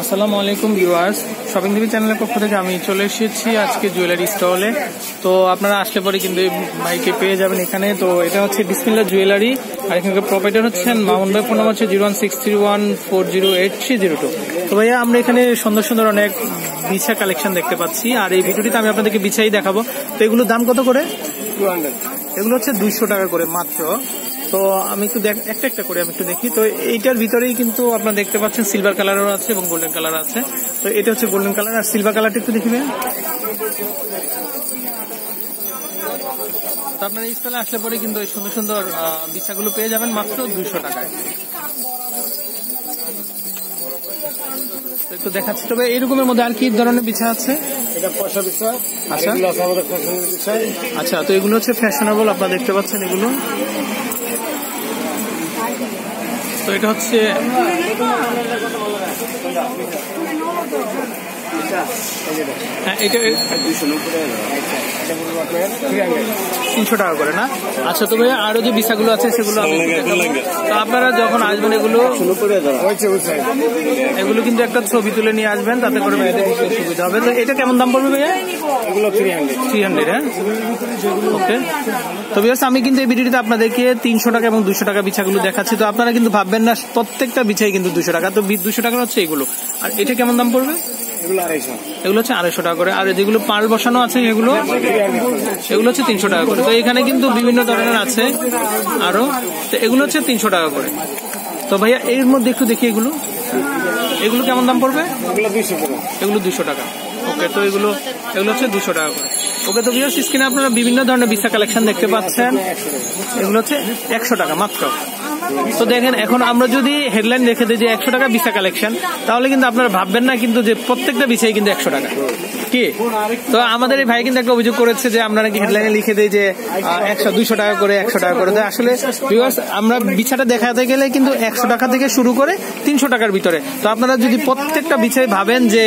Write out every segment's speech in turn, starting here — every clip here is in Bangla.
আসসালামু আলাইকুম ভিউয়ার্স। শপিং টিভি চ্যানেলের পক্ষ থেকে আমি চলে এসেছি আজকে জুয়েলারি স্টলে তো আপনারা আসলে পরে কিন্তু ভাইকে পেয়ে যাবেন এখানে। তো এটা হচ্ছে বিসমিল্লা জুয়েলারি আর এখানকার প্রোপাইটার হচ্ছেন মামুন ভাই ফোন নাম্বার হচ্ছে zero one six three one four zero eight three zero two তো ভাইয়া আমরা এখানে সুন্দর সুন্দর অনেক বিছা কালেকশন দেখতে পাচ্ছি। আর এই ভিডিওটিতে আমি আপনাদেরকে বিছাই দেখাবো। তো এগুলোর দাম কত করে? এগুলো হচ্ছে দুইশো টাকা করে মাত্র। তো আমি একটু দেখ একটা একটা করে আমি একটু দেখি। তো এইটার ভিতরেই কিন্তু আপনারা দেখতে পাচ্ছেন সিলভার কালারও আছে এবং গোল্ডেন কালার আছে। তো এটা হচ্ছে গোল্ডেন কালার আর সিলভার কালারটা একটু দেখবেন তো আপনার এই স্টলে আসলে পরে কিন্তু এই সুন্দর সুন্দর বিছাগুলো পেয়ে যাবেন মাত্র দুইশো টাকায়। তো একটু দেখাচ্ছি। তবে এরকমের মধ্যে আর কি ধরনের বিছা আছে? এটা পয়সা আচ্ছা। আচ্ছা তো এগুলো হচ্ছে ফ্যাশনেবল আপনারা দেখতে পাচ্ছেন এগুলো। তো এটা হচ্ছে তিনশো টাকা করে না? আচ্ছা তো ভাইয়া আরও যে ভিসাগুলো আছে সেগুলো আপনারা যখন আসবেন এগুলো এগুলো কিন্তু একটা ছবি তুলে নিয়ে আসবেন তাতে করে ভাইয়াদের সুবিধা হবে। তো এটা কেমন দাম পড়বে ভাইয়া? এগুলো থ্রি হান্ড্রেড থ্রি হান্ড্রেড হ্যাঁ? ওকে তো বিকজ আমি কিন্তু এই ভিডিওটিতে আপনাদেরকে তিনশো টাকা এবং দুশো টাকা বিছাগুলো দেখাচ্ছি। তো আপনারা কিন্তু ভাববেন না প্রত্যেকটা বিছাই কিন্তু দুশো টাকা। তো দুশো টাকা হচ্ছে এগুলো। আর এটা কেমন দাম পড়বে? এগুলো হচ্ছে আড়াইশো টাকা করে। আর যেগুলো পাল বসানো আছে এগুলো? এগুলো হচ্ছে তিনশো টাকা করে। তো এখানে কিন্তু বিভিন্ন ধরনের আছে আরও। তো এগুলো হচ্ছে তিনশো টাকা করে। তো ভাইয়া এর মধ্যে একটু দেখি এগুলো। এগুলো কেমন দাম পড়বে? এগুলো দুইশো এগুলো দুশো টাকা। ওকে তো এগুলো এগুলো হচ্ছে দুশো টাকা করে। ওকে তো ভিউয়ার্স স্ক্রিনে আপনারা বিভিন্ন ধরনের ভিসা কালেকশন দেখতে পাচ্ছেন। এগুলো হচ্ছে একশো টাকা মাত্র। তো দেখেন, এখন আমরা যদি হেডলাইন দেখে দিই যে একশো টাকা ভিসা কালেকশন তাহলে কিন্তু আপনারা ভাববেন না কিন্তু যে প্রত্যেকটা বিষয় কিন্তু একশো টাকা। কি? তো আমাদের এই ভাই কিন্তু একটা অভিযোগ করেছে যে আমরা নাকি হেডলাইনে লিখে দিই যে একশো, দুইশো টাকা করে, একশো টাকা করে। আসলে আমরা বিছাটা দেখাতে গেলে কিন্তু একশো টাকা থেকে শুরু করে তিনশো টাকার ভিতরে। তো আপনারা যদি প্রত্যেকটা বিষয় ভাবেন যে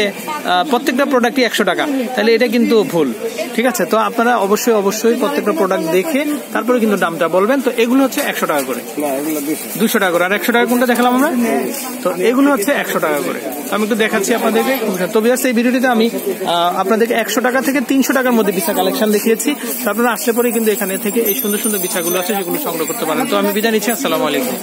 প্রত্যেকটা প্রোডাক্টই একশো টাকা, তাহলে এটা কিন্তু ভুল। ঠিক আছে? তো আপনারা অবশ্যই অবশ্যই প্রত্যেকটা প্রোডাক্ট দেখে তারপরে কিন্তু দামটা বলবেন। তো এগুলো হচ্ছে একশো টাকা করে। দুশো টাকা করে। আর একশো টাকা কোনটা দেখালাম আমরা? তো এগুলো হচ্ছে একশো টাকা করে। আমি একটু দেখাচ্ছি আপনাদেরকে। তো বিয়াস এই ভিডিওটিতে আমি আপনাদেরকে একশো টাকা থেকে তিনশো টাকার মধ্যে বিছা কালেকশন দেখিয়েছি। তো আপনারা আসলে পরে কিন্তু এখানে থেকে এই সুন্দর সুন্দর বিছাগুলো আছে সেগুলো সংগ্রহ করতে পারেন। তো আমি বিদায় নিচ্ছি। আসসালামু আলাইকুম।